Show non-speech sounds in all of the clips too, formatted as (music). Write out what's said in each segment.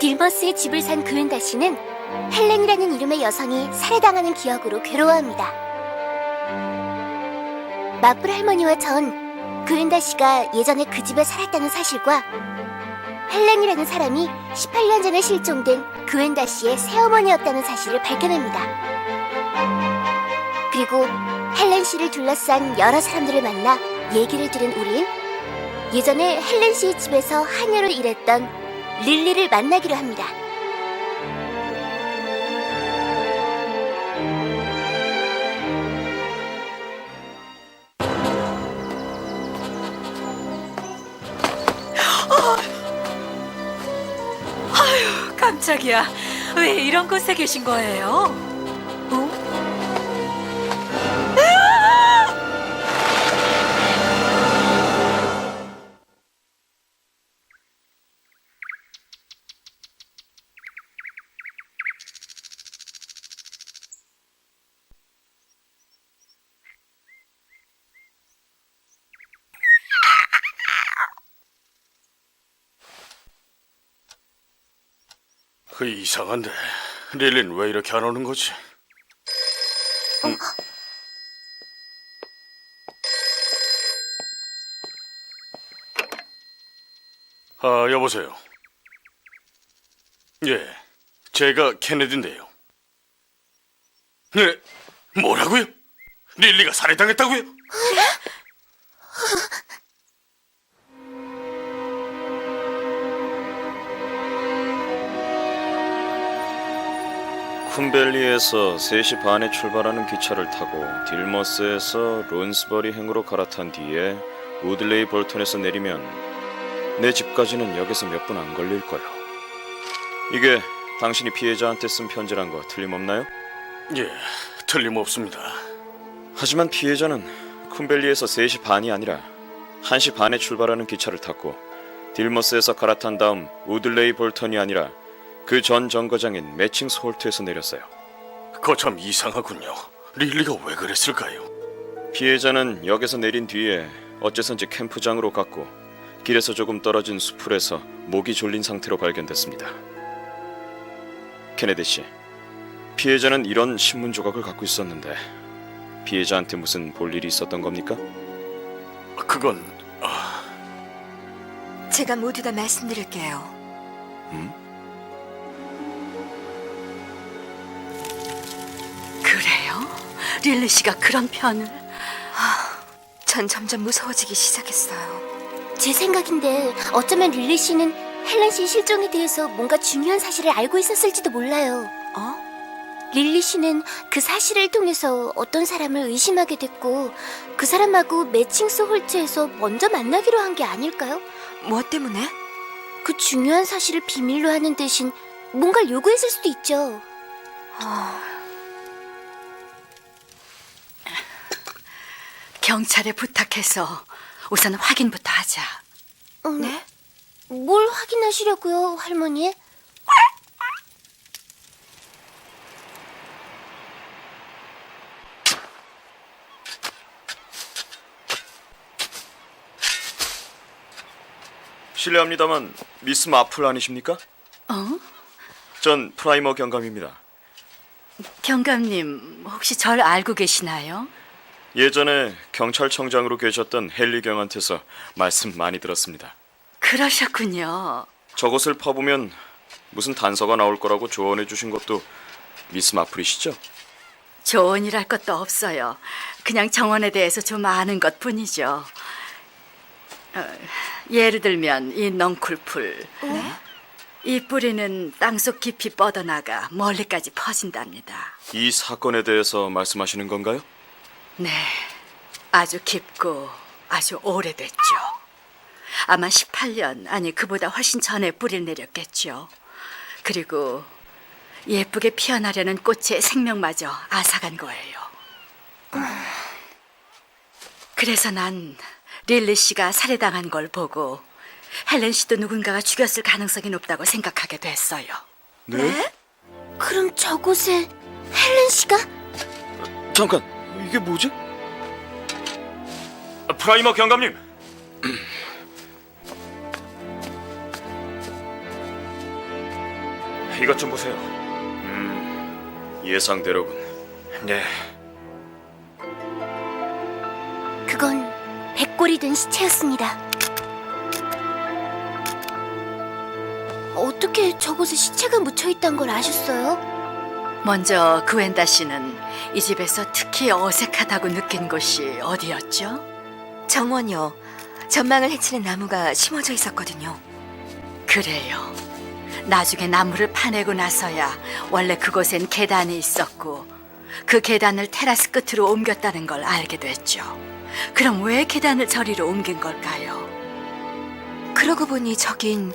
딜버스의 집을 산 그웬다 씨는 헬렌이라는 이름의 여성이 살해당하는 기억으로 괴로워합니다. 마플 할머니와 전 그웬다 씨가 예전에 그 집에 살았다는 사실과 헬렌이라는 사람이 18년 전에 실종된 그웬다 씨의 새어머니였다는 사실을 밝혀냅니다. 그리고 헬렌 씨를 둘러싼 여러 사람들을 만나 얘기를 들은 우린 예전에 헬렌 씨의 집에서 하녀로 일했던 릴리를 만나기로 합니다. 깜짝이야. 왜 이런 곳에 계신 거예요? 그 이상한데 릴린 왜 이렇게 안 오는 거지? 음. 아 여보세요. 예, 제가 케네디인데요. 네, 뭐라고요? 릴리가 살해당했다고요? 쿤벨리에서 3시 반에 출발하는 기차를 타고 딜머스에서 론스버리 행으로 갈아탄 뒤에 우들레이 볼턴에서 내리면 내 집까지는 역에서 몇 분 안 걸릴 거야. 이게 당신이 피해자한테 쓴 편지란 거 틀림없나요? 예, 틀림없습니다. 하지만 피해자는 쿤벨리에서 3시 반이 아니라 1시 반에 출발하는 기차를 탔고 딜머스에서 갈아탄 다음 우들레이 볼턴이 아니라 그 전 정거장인 매칭스 홀트에서 내렸어요. 거참 이상하군요. 릴리가 왜 그랬을까요? 피해자는 역에서 내린 뒤에 어째선지 캠프장으로 갔고 길에서 조금 떨어진 수풀에서 목이 졸린 상태로 발견됐습니다. 케네디 씨, 피해자는 이런 신문 조각을 갖고 있었는데 피해자한테 무슨 볼 일이 있었던 겁니까? 그건 제가 모두 다 말씀드릴게요. 음? 릴리 씨가 그런 편을? 아, 전 점점 무서워지기 시작했어요. 제 생각인데 어쩌면 릴리 씨는 헬렌 씨 실종에 대해서 뭔가 중요한 사실을 알고 있었을지도 몰라요. 어? 릴리 씨는 그 사실을 통해서 어떤 사람을 의심하게 됐고 그 사람하고 매칭스 홀트에서 먼저 만나기로 한 게 아닐까요? 뭐 때문에? 그 중요한 사실을 비밀로 하는 대신 뭔가를 요구했을 수도 있죠. 경찰에 부탁해서 우선 확인부터 하자. 음, 네? 뭘 확인하시려고요, 할머니? 실례합니다만 미스 마플 아니십니까? 어? 전 프라이머 경감입니다. 경감님, 혹시 절 알고 계시나요? 예전에 경찰청장으로 계셨던 헨리 경한테서 말씀 많이 들었습니다. 그러셨군요. 저것을 퍼보면 무슨 단서가 나올 거라고 조언해 주신 것도 미스 마플이시죠? 조언이랄 것도 없어요. 그냥 정원에 대해서 좀 아는 것 뿐이죠. 어, 예를 들면 이 넝쿨풀. 이 뿌리는 땅속 깊이 뻗어나가 멀리까지 퍼진답니다. 이 사건에 대해서 말씀하시는 건가요? 네, 아주 깊고 아주 오래됐죠. 아마 18년, 아니 그보다 훨씬 전에 뿌리를 내렸겠죠. 그리고 예쁘게 피어나려는 꽃의 생명마저 앗아간 거예요. 그래서 난 릴리 씨가 살해당한 걸 보고 헬렌 씨도 누군가가 죽였을 가능성이 높다고 생각하게 됐어요. 네? 그럼 저곳에 헬렌 씨가? 잠깐, 이게 뭐지? 프라이머 경감님, (clears throat) 이것 좀 보세요. 음, 예상대로군. 네. 그건 백골이 된 시체였습니다. 어떻게 저곳에 시체가 묻혀 있단 걸 아셨어요? 먼저 그웬다 씨는 이 집에서 특히 어색하다고 느낀 곳이 어디였죠? 정원이요. 전망을 해치는 나무가 심어져 있었거든요. 그래요. 나중에 나무를 파내고 나서야 원래 그곳엔 계단이 있었고 그 계단을 테라스 끝으로 옮겼다는 걸 알게 됐죠. 그럼 왜 계단을 저리로 옮긴 걸까요? 그러고 보니 저긴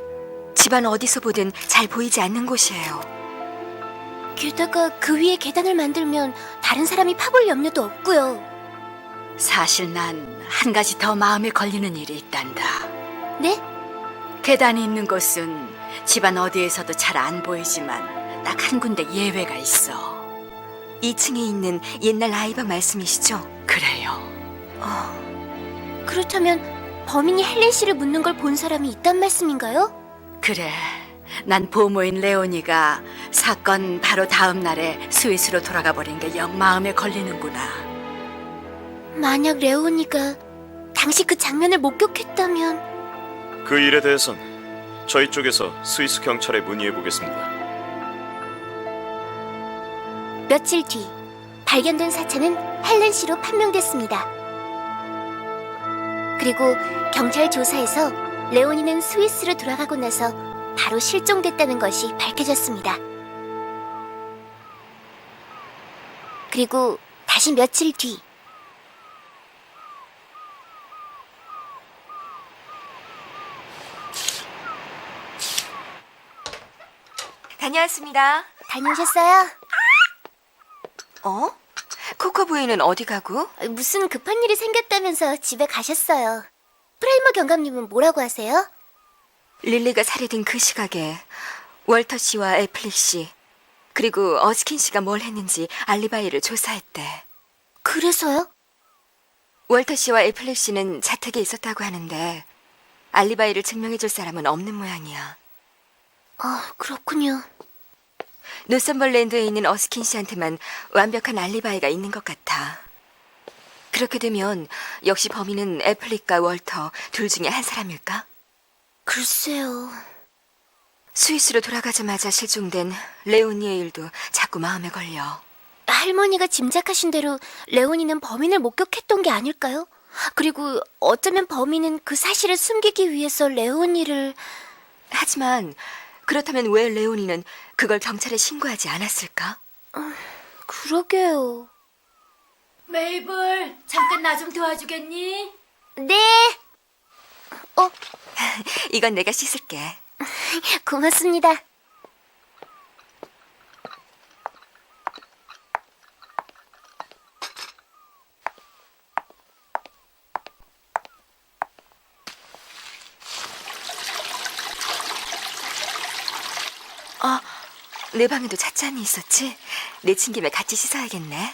집안 어디서 보든 잘 보이지 않는 곳이에요. 게다가 그 위에 계단을 만들면 다른 사람이 파볼 염려도 없고요. 사실 난 한 가지 더 마음에 걸리는 일이 있단다. 네? 계단이 있는 곳은 집안 어디에서도 잘 안 보이지만 딱 한 군데 예외가 있어. 2층에 있는 옛날 아이방 말씀이시죠? 그래요. 어, 그렇다면 범인이 헬렌 씨를 묻는 걸 본 사람이 있단 말씀인가요? 그래. 난 보모인 레오니가 사건 바로 다음 날에 스위스로 돌아가 버린 게 영 마음에 걸리는구나. 만약 레오니가 당시 그 장면을 목격했다면 그 일에 대해선 저희 쪽에서 스위스 경찰에 문의해 보겠습니다. 며칠 뒤 발견된 사체는 헬렌 씨로 판명됐습니다. 그리고 경찰 조사에서 레오니는 스위스로 돌아가고 나서 바로 실종됐다는 것이 밝혀졌습니다. 그리고 다시 며칠 뒤 다녀왔습니다. 다녀오셨어요? 어? 코코부이는 어디 가고? 무슨 급한 일이 생겼다면서 집에 가셨어요. 프라이머 경감님은 뭐라고 하세요? 릴리가 살해된 그 시각에 월터 씨와 애플릭 씨 그리고 어스킨 씨가 뭘 했는지 알리바이를 조사했대. 그래서요? 월터 씨와 애플릭 씨는 자택에 있었다고 하는데 알리바이를 증명해줄 사람은 없는 모양이야. 아, 그렇군요. 노선벌랜드에 있는 어스킨 씨한테만 완벽한 알리바이가 있는 것 같아. 그렇게 되면 역시 범인은 애플릭과 월터 둘 중에 한 사람일까? 글쎄요. 스위스로 돌아가자마자 실종된 레오니의 일도 자꾸 마음에 걸려. 할머니가 짐작하신 대로 레오니는 범인을 목격했던 게 아닐까요? 그리고 어쩌면 범인은 그 사실을 숨기기 위해서 레오니를 하지만 그렇다면 왜 레오니는 그걸 경찰에 신고하지 않았을까? 그러게요. 메이블, 잠깐 나 좀 도와주겠니? 네, (laughs) 이건 내가 씻을게. 고맙습니다. 내 방에도 찻잔이 있었지? 내친 김에 같이 씻어야겠네.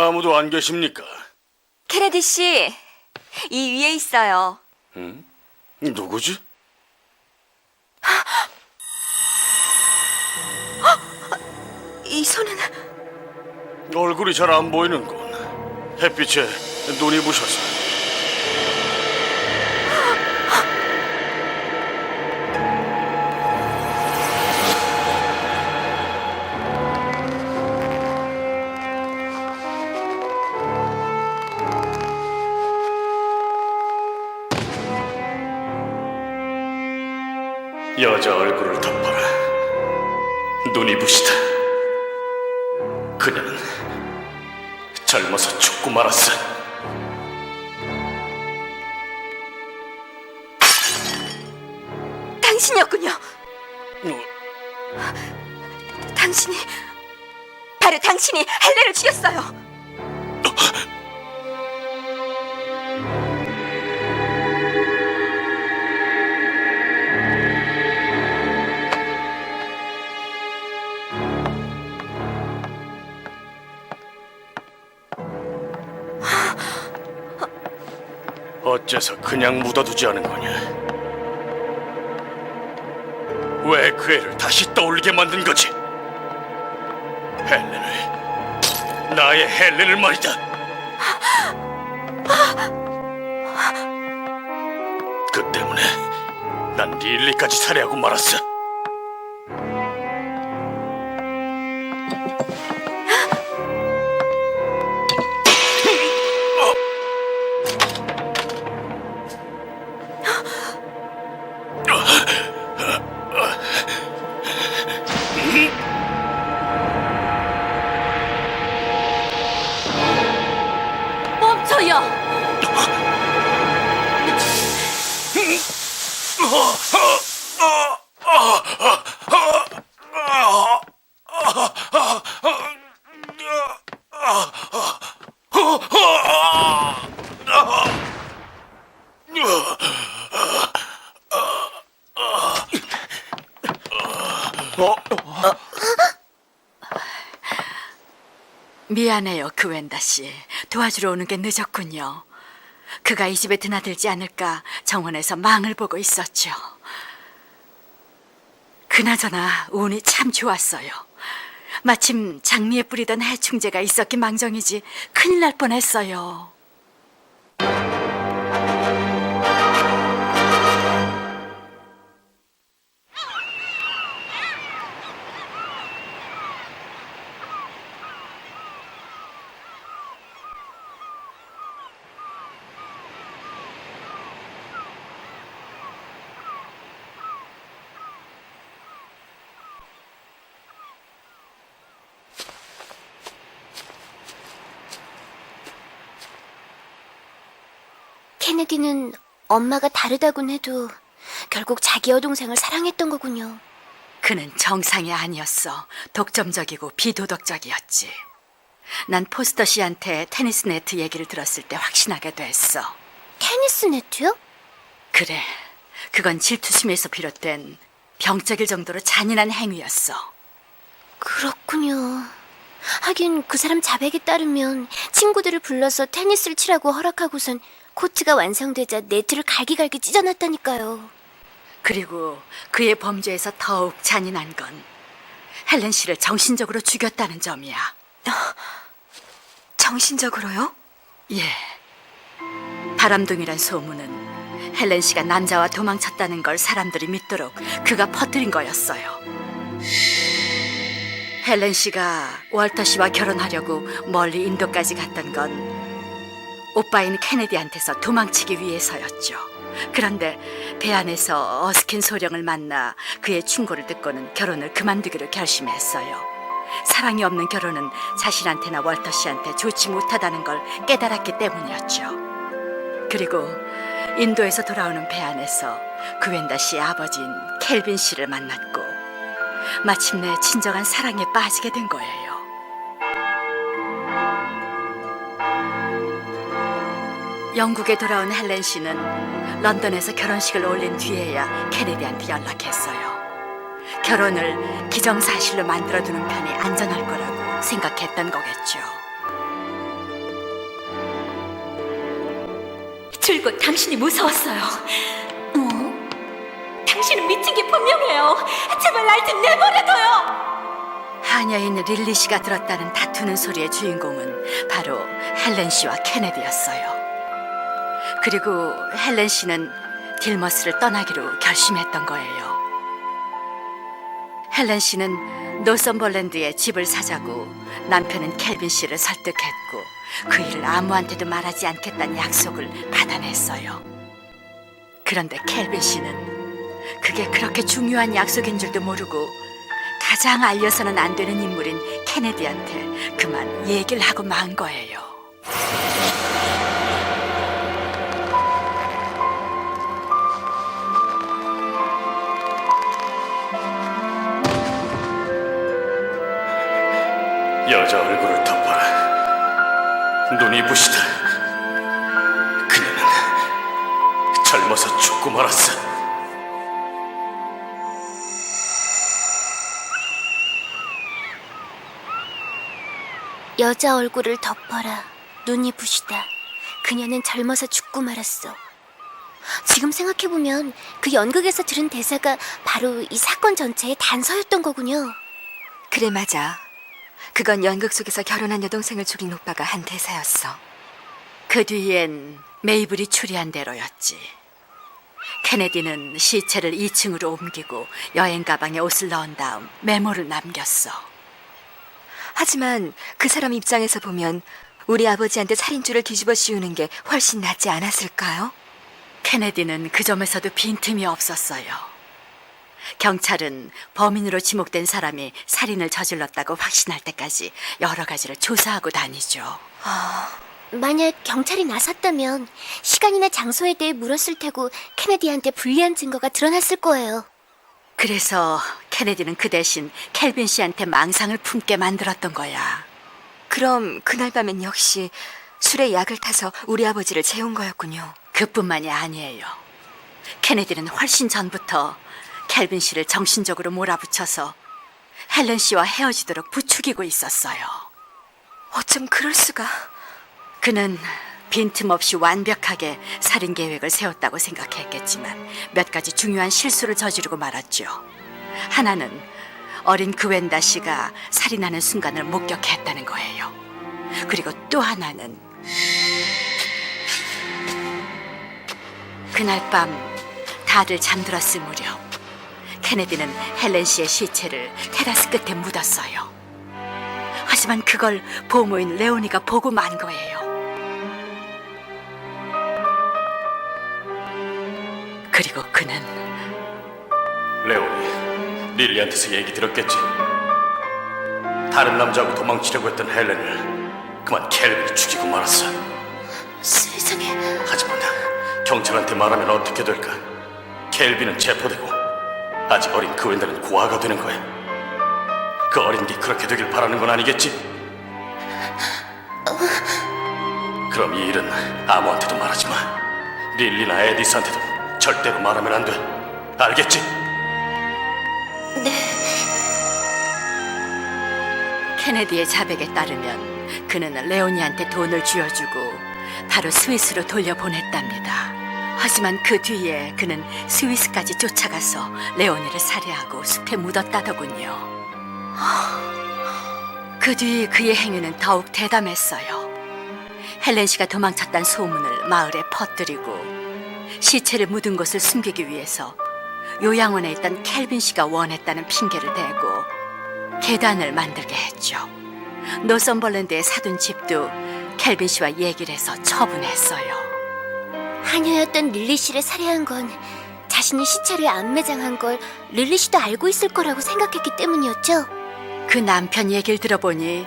아무도 안 계십니까? 케네디 씨, 이 위에 있어요. 누구지? 이 손은 얼굴이 잘 안 보이는군. 햇빛에 눈이 부셔서. 여자 얼굴을 덮어라. 눈이 부시다. 그녀는 젊어서 죽고 말았어. 당신이었군요. 어, 당신이 발 바로 당신이 헬렌을 죽였어요. 어째서 그냥 묻어두지 않은 거냐? 왜 그 애를 다시 떠올리게 만든 거지? 헬렌을 나의 헬렌을 말이다. 그 때문에 난 릴리까지 살해하고 말았어. 미안해요, 그웬다 씨. 도와주러 오는 게 늦었군요. 그가 이 집에 드나들지 않을까 정원에서 망을 보고 있었죠. 그나저나 운이 참 좋았어요. 마침 장미에 뿌리던 해충제가 있었기 망정이지 큰일 날 뻔했어요. 케네디는 엄마가 다르다곤 해도 결국 자기 여동생을 사랑했던 거군요. 그는 정상이 아니었어. 독점적이고 비도덕적이었지. 난 포스터 씨한테 테니스 네트 얘기를 들었을 때 확신하게 됐어. 테니스 네트요? 그래. 그건 질투심에서 비롯된 병적일 정도로 잔인한 행위였어. 그렇군요. 하긴 그 사람 자백에 따르면 친구들을 불러서 테니스를 치라고 허락하고선 코트가 완성되자 네트를 갈기갈기 찢어놨다니까요. 그리고 그의 범죄에서 더욱 잔인한 건 헬렌 씨를 정신적으로 죽였다는 점이야. 정신적으로요? 예. 바람둥이란 소문은 헬렌 씨가 남자와 도망쳤다는 걸 사람들이 믿도록 그가 퍼뜨린 거였어요. 헬렌 씨가 월터 씨와 결혼하려고 멀리 인도까지 갔던 건 오빠인 케네디한테서 도망치기 위해서였죠. 그런데 배 안에서 어스킨 소령을 만나 그의 충고를 듣고는 결혼을 그만두기로 결심했어요. 사랑이 없는 결혼은 자신한테나 월터 씨한테 좋지 못하다는 걸 깨달았기 때문이었죠. 그리고 인도에서 돌아오는 배 안에서 그웬다 씨의 아버지인 켈빈 씨를 만났고 마침내 진정한 사랑에 빠지게 된 거예요. 영국에 돌아온 헬렌 씨는 런던에서 결혼식을 올린 뒤에야 케네디한테 연락했어요. 결혼을 기정사실로 만들어두는 편이 안전할 거라고 생각했던 거겠죠. 줄곧 당신이 무서웠어요. 어? 당신은 미친 게 분명해요. 제발 날 좀 내버려둬요. 하녀인 릴리 씨가 들었다는 다투는 소리의 주인공은 바로 헬렌 씨와 케네디였어요. 그리고 헬렌 씨는 딜머스를 떠나기로 결심했던 거예요. 헬렌 씨는 노썸벌랜드에 집을 사자고 남편은 켈빈 씨를 설득했고 그 일을 아무한테도 말하지 않겠다는 약속을 받아냈어요. 그런데 켈빈 씨는 그게 그렇게 중요한 약속인 줄도 모르고 가장 알려서는 안 되는 인물인 케네디한테 그만 얘기를 하고 만 거예요. 여자 얼굴을 덮어라. 눈이 부시다. 그녀는 젊어서 죽고 말았어. 여자 얼굴을 덮어라. 눈이 부시다. 그녀는 젊어서 죽고 말았어. 지금 생각해보면 그 연극에서 들은 대사가 바로 이 사건 전체의 단서였던 거군요. 그래 맞아. 그건 연극 속에서 결혼한 여동생을 죽인 오빠가 한 대사였어. 그 뒤엔 메이블이 추리한 대로였지. 케네디는 시체를 2층으로 옮기고 여행 가방에 옷을 넣은 다음 메모를 남겼어. 하지만 그 사람 입장에서 보면 우리 아버지한테 살인죄를 뒤집어 씌우는 게 훨씬 낫지 않았을까요? 케네디는 그 점에서도 빈틈이 없었어요. 경찰은 범인으로 지목된 사람이 살인을 저질렀다고 확신할 때까지 여러 가지를 조사하고 다니죠. 만약 경찰이 나섰다면 시간이나 장소에 대해 물었을 테고 케네디한테 불리한 증거가 드러났을 거예요. 그래서 케네디는 그 대신 켈빈 씨한테 망상을 품게 만들었던 거야. 그럼 그날 밤엔 역시 술에 약을 타서 우리 아버지를 재운 거였군요. 그뿐만이 아니에요. 케네디는 훨씬 전부터 켈빈 씨를 정신적으로 몰아붙여서 헬렌 씨와 헤어지도록 부추기고 있었어요. 어쩜 그럴 수가? 그는 빈틈없이 완벽하게 살인 계획을 세웠다고 생각했겠지만 몇 가지 중요한 실수를 저지르고 말았죠. 하나는 어린 그웬다 씨가 살인하는 순간을 목격했다는 거예요. 그리고 또 하나는 그날 밤 다들 잠들었을 무렵 케네디는 헬렌 씨의 시체를 테라스 끝에 묻었어요. 하지만 그걸 보모인 레오니가 보고 만 거예요. 그리고 그는 레오니, 릴리한테서 얘기 들었겠지. 다른 남자하고 도망치려고 했던 헬렌을 그만 켈빈이 죽이고 말았어. 세상에. 하지만 경찰한테 말하면 어떻게 될까? 켈빈은 체포되고 아직 어린 그 웬다는 고아가 되는 거야. 그 어린 게 그렇게 되길 바라는 건 아니겠지? 그럼 이 일은 아무한테도 말하지 마. 릴리나 에디스한테도 절대로 말하면 안 돼. 알겠지? 케네디의 자백에 따르면 그는 레오니한테 돈을 쥐어주고 바로 스위스로 돌려보냈답니다. 하지만 그 뒤에 그는 스위스까지 쫓아가서 레오니를 살해하고 숲에 묻었다더군요. 그 뒤 그의 행위는 더욱 대담했어요. 헬렌 씨가 도망쳤단 소문을 마을에 퍼뜨리고 시체를 묻은 곳을 숨기기 위해서 요양원에 있던 켈빈 씨가 원했다는 핑계를 대고 계단을 만들게 했죠. 노선벌랜드에 사둔 집도 켈빈 씨와 얘기를 해서 처분했어요. 하녀였던 릴리 씨를 살해한 건 자신이 시체를 안매장한 걸 릴리 씨도 알고 있을 거라고 생각했기 때문이었죠. 그 남편 얘기를 들어보니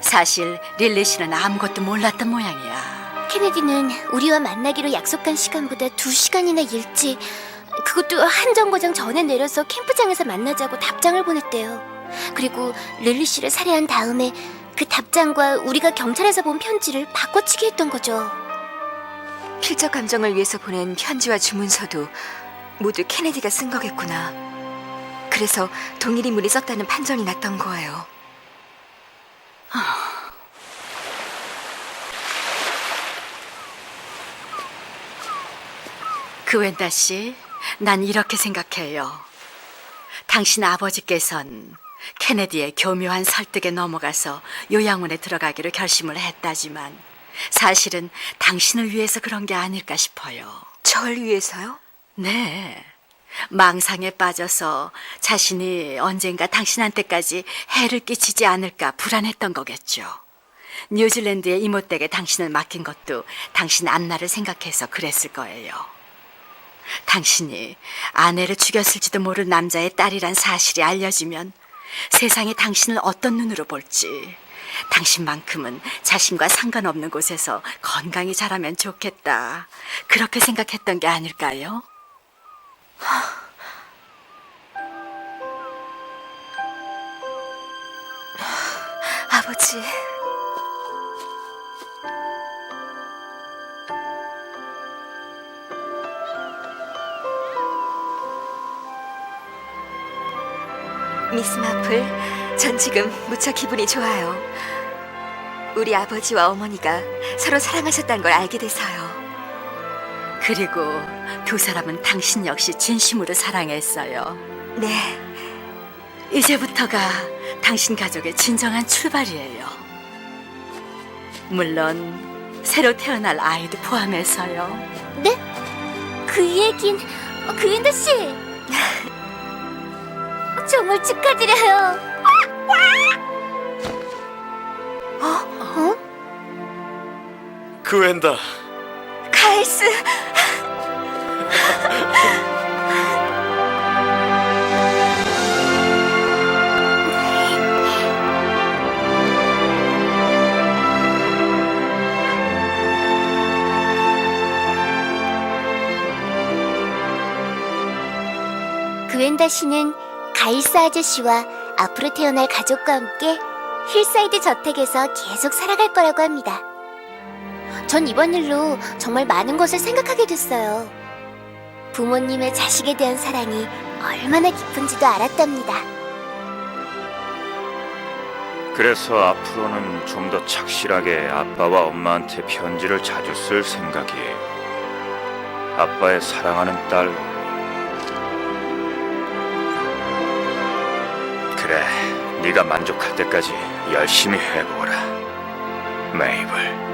사실 릴리 씨는 아무것도 몰랐던 모양이야. 케네디는 우리와 만나기로 약속한 시간보다 두 시간이나 일찍 그것도 한 정거장 전에 내려서 캠프장에서 만나자고 답장을 보냈대요. 그리고 릴리 씨를 살해한 다음에 그 답장과 우리가 경찰에서 본 편지를 바꿔치기 했던 거죠. 필적 감정을 위해서 보낸 편지와 주문서도 모두 케네디가 쓴 거겠구나. 그래서 동일 인물이 썼다는 판정이 났던 거예요. 그웬다 씨, 난 이렇게 생각해요. 당신 아버지께선 케네디의 교묘한 설득에 넘어가서 요양원에 들어가기로 결심을 했다지만 사실은 당신을 위해서 그런 게 아닐까 싶어요. 절 위해서요? 네. 망상에 빠져서 자신이 언젠가 당신한테까지 해를 끼치지 않을까 불안했던 거겠죠. 뉴질랜드의 이모댁에 당신을 맡긴 것도 당신 안나를 생각해서 그랬을 거예요. 당신이 아내를 죽였을지도 모를 남자의 딸이란 사실이 알려지면 세상에 당신을 어떤 눈으로 볼지, 당신만큼은 자신과 상관없는 곳에서 건강히 자라면 좋겠다. 그렇게 생각했던 게 아닐까요? 아버지. 미스 마플, 전 지금 무척 기분이 좋아요. 우리 아버지와 어머니가 서로 사랑하셨다는 걸 알게 돼서요. 그리고 두 사람은 당신 역시 진심으로 사랑했어요. 네, 이제부터가 당신 가족의 진정한 출발이에요. 물론 새로 태어날 아이도 포함해서요. 네? 그 얘긴 그윈더 씨. (laughs) 정말 축하드려요. 어? 그웬다. 카이스. 그웬다 씨는 가이스 아저씨와 앞으로 태어날 가족과 함께 힐사이드 저택에서 계속 살아갈 거라고 합니다. 전 이번 일로 정말 많은 것을 생각하게 됐어요. 부모님의 자식에 대한 사랑이 얼마나 깊은지도 알았답니다. 그래서 앞으로는 좀 더 착실하게 아빠와 엄마한테 편지를 자주 쓸 생각이에요. 아빠의 사랑하는 딸. 그래, 네가 만족할 때까지 열심히 해보거라, 메이블.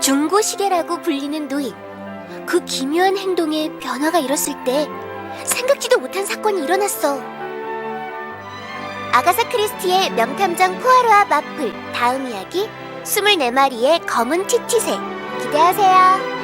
중고시계라고 불리는 노인. 그 기묘한 행동에 변화가 일었을 때 생각지도 못한 사건이 일어났어. 아가사 크리스티의 명탐정 포아로와 마플 다음 이야기 24마리의 검은 티티새 기대하세요.